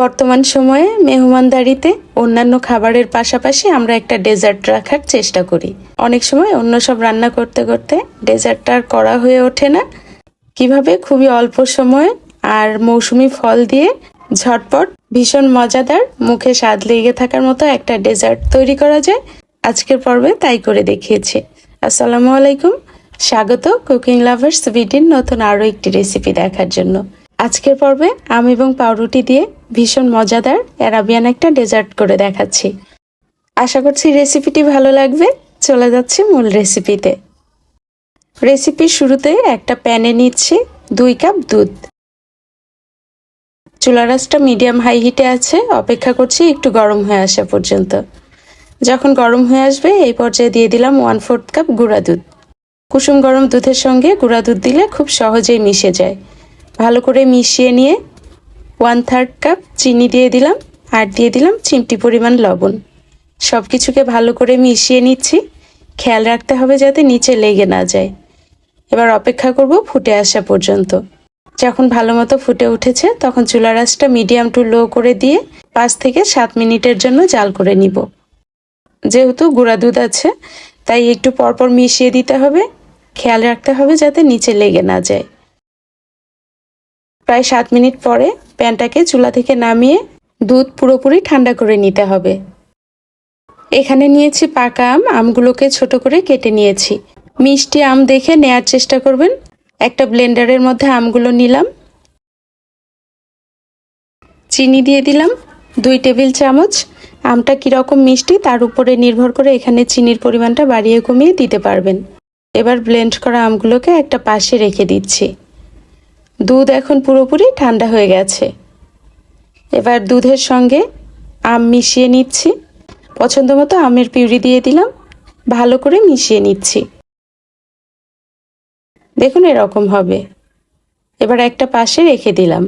বর্তমান সময়ে মেহমানদারিতে অন্যান্য খাবারের পাশাপাশি আমরা একটা ডেজার্ট রাখার চেষ্টা করি। অনেক সময় অন্য সব রান্না করতে করতে ডেজার্টটা আর করা হয়ে ওঠে না। কীভাবে? খুবই অল্প সময়ে আর মৌসুমি ফল দিয়ে ঝটপট, ভীষণ মজাদার, মুখে স্বাদ লেগে থাকার মতো একটা ডেজার্ট তৈরি করা যায়। আজকের পর্বে তাই করে দেখিয়েছি। আসসালামু আলাইকুম। স্বাগত কুকিং লাভার্স ভিডির নতুন আরও একটি রেসিপি দেখার জন্য। আজকের পর্বে আম এবং পাউরুটি দিয়ে ভীষণ মজাদার অ্যারাবিয়ান একটা ডেজার্ট করে দেখাচ্ছি। আশা করছি রেসিপিটি ভালো লাগবে। চলে যাচ্ছে মূল রেসিপিতে। রেসিপির শুরুতে একটা প্যানে নিচ্ছি দুই কাপ দুধ। চুলা রাসটা মিডিয়াম হাই হিটে আছে, অপেক্ষা করছি একটু গরম হয়ে আসা পর্যন্ত। যখন গরম হয়ে আসবে, এই পর্যায়ে দিয়ে দিলাম ওয়ান ফোর্থ কাপ গুঁড়া দুধ। কুসুম গরম দুধের সঙ্গে গুঁড়া দুধ দিলে খুব সহজেই মিশে যায়। ভালো করে মিশিয়ে নিয়ে ওয়ান থার্ড কাপ চিনি দিয়ে দিলাম, আর দিয়ে দিলাম চিমটি পরিমাণ লবণ। সব কিছুকে ভালো করে মিশিয়ে নিচ্ছি। খেয়াল রাখতে হবে যাতে নিচে লেগে না যায়। এবার অপেক্ষা করব ফুটে আসা পর্যন্ত। যখন ভালো মতো ফুটে উঠেছে, তখন চুলা রাসটা মিডিয়াম টু লো করে দিয়ে পাঁচ থেকে সাত মিনিটের জন্য জাল করে নিব। যেহেতু গুঁড়া দুধ আছে, তাই একটু পরপর মিশিয়ে দিতে হবে। খেয়াল রাখতে হবে যাতে নিচে লেগে না যায়। প্রায় সাত মিনিট পরে প্যানটাকে চুলা থেকে নামিয়ে দুধ পুরোপুরি ঠান্ডা করে নিতে হবে। এখানে নিয়েছি পাকা আম, আমগুলোকে ছোট করে কেটে নিয়েছি। মিষ্টি আম দেখে নেয়ার চেষ্টা করবেন। একটা ব্লেন্ডারের মধ্যে আমগুলো নিলাম। চিনি দিয়ে দিলাম, দুই টেবিল চামচ। আমটা কীরকম মিষ্টি তার উপরে নির্ভর করে এখানে চিনির পরিমাণটা বাড়িয়ে কমিয়ে দিতে পারবেন। এবার ব্লেন্ড করা আমগুলোকে একটা পাশে রেখে দিচ্ছি। দুধ এখন পুরোপুরি ঠান্ডা হয়ে গেছে। এবার দুধের সঙ্গে আম মিশিয়ে নিচ্ছি। পছন্দ মতো আমের পিউরি দিয়ে দিলাম। ভালো করে মিশিয়ে নিচ্ছি। দেখুন এরকম হবে। এবার একটা পাশে রেখে দিলাম।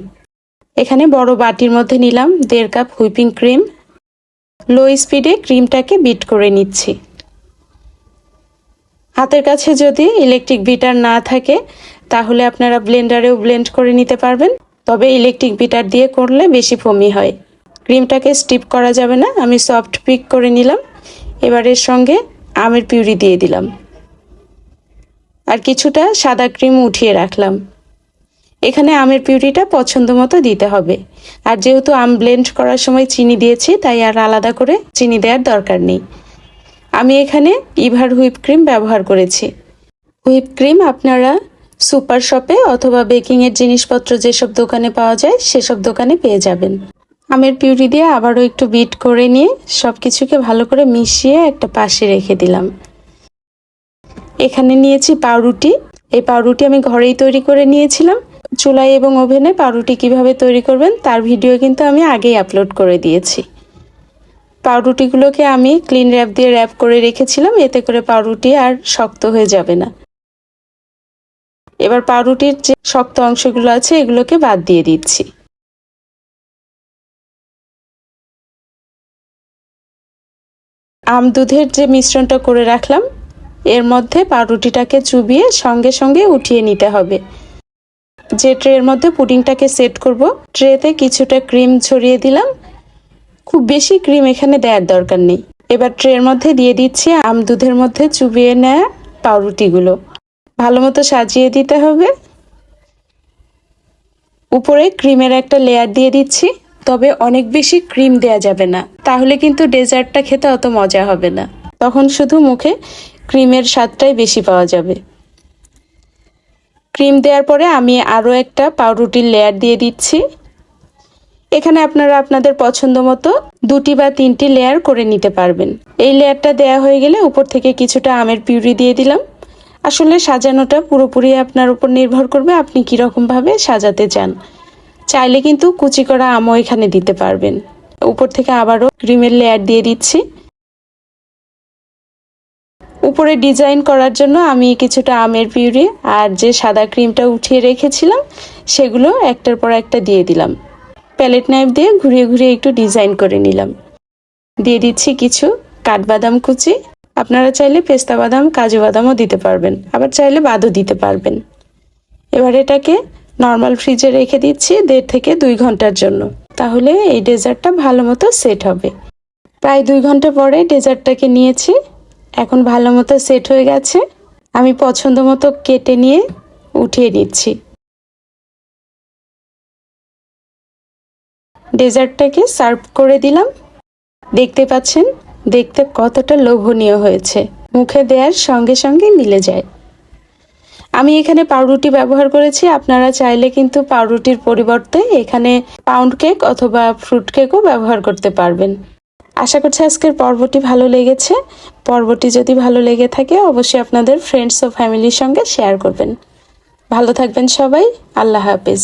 এখানে বড় বাটির মধ্যে নিলাম দেড় কাপ হুইপিং ক্রিম। লো স্পিডে ক্রিমটাকে বিট করে নিচ্ছি। হাতের কাছে যদি ইলেকট্রিক বিটার না থাকে তাহলে আপনারা ব্লেন্ডারেও ব্লেন্ড করে নিতে পারবেন। তবে ইলেকট্রিক বিটার দিয়ে করলে বেশি ফমি হয়। ক্রিমটাকে স্টিপ করা যাবে না, আমি সফট পিক করে নিলাম। এবার এর সঙ্গে আমের পিউরি দিয়ে দিলাম। আর কিছুটা সাদা ক্রিম উঠিয়ে রাখলাম। এখানে আমের পিউরিটা পছন্দ মতো দিতে হবে। আর যেহেতু আম ব্লেন্ড করার সময় চিনি দিয়েছি, তাই আর আলাদা করে চিনি দেওয়ার দরকার নেই। আমি এখানে ইভার হুইপ ক্রিম ব্যবহার করেছি। হুইপ ক্রিম আপনারা সুপার শপে অথবা বেকিংয়ের জিনিসপত্র যেসব দোকানে পাওয়া যায়, সেসব দোকানে পেয়ে যাবেন। আমের পিউরি দিয়ে আবারও একটু বিট করে নিয়ে সব কিছুকে ভালো করে মিশিয়ে একটা পাশে রেখে দিলাম। এখানে নিয়েছি পাউরুটি। এই পাউরুটি আমি ঘরেই তৈরি করে নিয়েছিলাম। চুলাই এবং ওভেনে পাউরুটি কীভাবে তৈরি করবেন, তার ভিডিও কিন্তু আমি আগেই আপলোড করে দিয়েছি। পাউরুটিগুলোকে আমি ক্লিন র্যাপ দিয়ে র্যাপ করে রেখেছিলাম, এতে করে পাউরুটি আর শক্ত হয়ে যাবে না। এবার পাউরুটির যে শক্ত অংশগুলো আছে, এগুলোকে বাদ দিয়ে দিচ্ছি। আম দুধের যে মিশ্রণটা করে রাখলাম, এর মধ্যে পাউরুটিটাকে চুবিয়ে সঙ্গে সঙ্গে উঠিয়ে নিতে হবে। যে ট্রের মধ্যে পুডিংটাকে সেট করব, ট্রেতে কিছুটা ক্রিম ছড়িয়ে দিলাম। খুব বেশি ক্রিম এখানে দেওয়ার দরকার নেই। এবার ট্রের মধ্যে দিয়ে দিচ্ছি আম দুধের মধ্যে চুবিয়ে নেওয়া পাউরুটিগুলো। ভালো মতো সাজিয়ে দিতে হবে। উপরে ক্রিমের একটা লেয়ার দিয়ে দিচ্ছি, তবে অনেক বেশি ক্রিম দেয়া যাবে না। তাহলে কিন্তু ডেজার্টটা খেতে অত মজা হবে না। তখন শুধু মুখে ক্রিমের স্বাদটাই বেশি পাওয়া যাবে। ক্রিম দেওয়ার পরে আমি আরও একটা পাউরুটির লেয়ার দিয়ে দিচ্ছি। এখানে আপনারা আপনাদের পছন্দ মতো দুটি বা তিনটি লেয়ার করে নিতে পারবেন। এই লেয়ারটা দেয়া হয়ে গেলে উপর থেকে কিছুটা আমের পিউরি দিয়ে দিলাম। আসলে সাজানোটা পুরোপুরি আপনার উপর নির্ভর করবে আপনি কীরকমভাবে সাজাতে চান। চাইলে কিন্তু কুচি করা আমও এখানে দিতে পারবেন। উপর থেকে আবারও ক্রিমের লেয়ার দিয়ে দিচ্ছি। উপরে ডিজাইন করার জন্য আমি কিছুটা আমের পিউরি আর যে সাদা ক্রিমটা উঠিয়ে রেখেছিলাম, সেগুলো একটার পর একটা দিয়ে দিলাম। প্যালেট নাইফ দিয়ে ঘুরিয়ে ঘুরিয়ে একটু ডিজাইন করে নিলাম। দিয়ে দিচ্ছি কিছু কাঠবাদাম কুচি আপনারা চাইলে পেস্তা বাদাম, কাজু বাদামও দিতে পারবেন, আবার চাইলে বাদও দিতে পারবেন। এবার এটাকে নর্মাল ফ্রিজে রেখে দিচ্ছি দেড় থেকে দুই ঘণ্টার জন্য। তাহলে এই ডেজার্টটা ভালো মতো সেট হবে। প্রায় দুই ঘণ্টা পরে ডেজার্টটাকে নিয়েছি। এখন ভালো মতো সেট হয়ে গেছে। আমি পছন্দ মতো কেটে নিয়ে উঠিয়ে নিচ্ছি। ডেজার্টটাকে সার্ভ করে দিলাম। দেখতে পাচ্ছেন দেখতে কতটা লোভনীয় হয়েছে। মুখে দেওয়ার সঙ্গে সঙ্গে মিলে যায়। আমি এখানে পাউরুটি ব্যবহার করেছি, আপনারা চাইলে কিন্তু পাউরুটির পরিবর্তে এখানে পাউন্ড কেক অথবা ফ্রুট কেকও ব্যবহার করতে পারবেন। আশা করছি আজকের পর্বটি ভালো লেগেছে। পর্বটি যদি ভালো লেগে থাকে, অবশ্যই আপনাদের ফ্রেন্ডস ও ফ্যামিলির সঙ্গে শেয়ার করবেন। ভালো থাকবেন সবাই, আল্লাহ হাফিজ।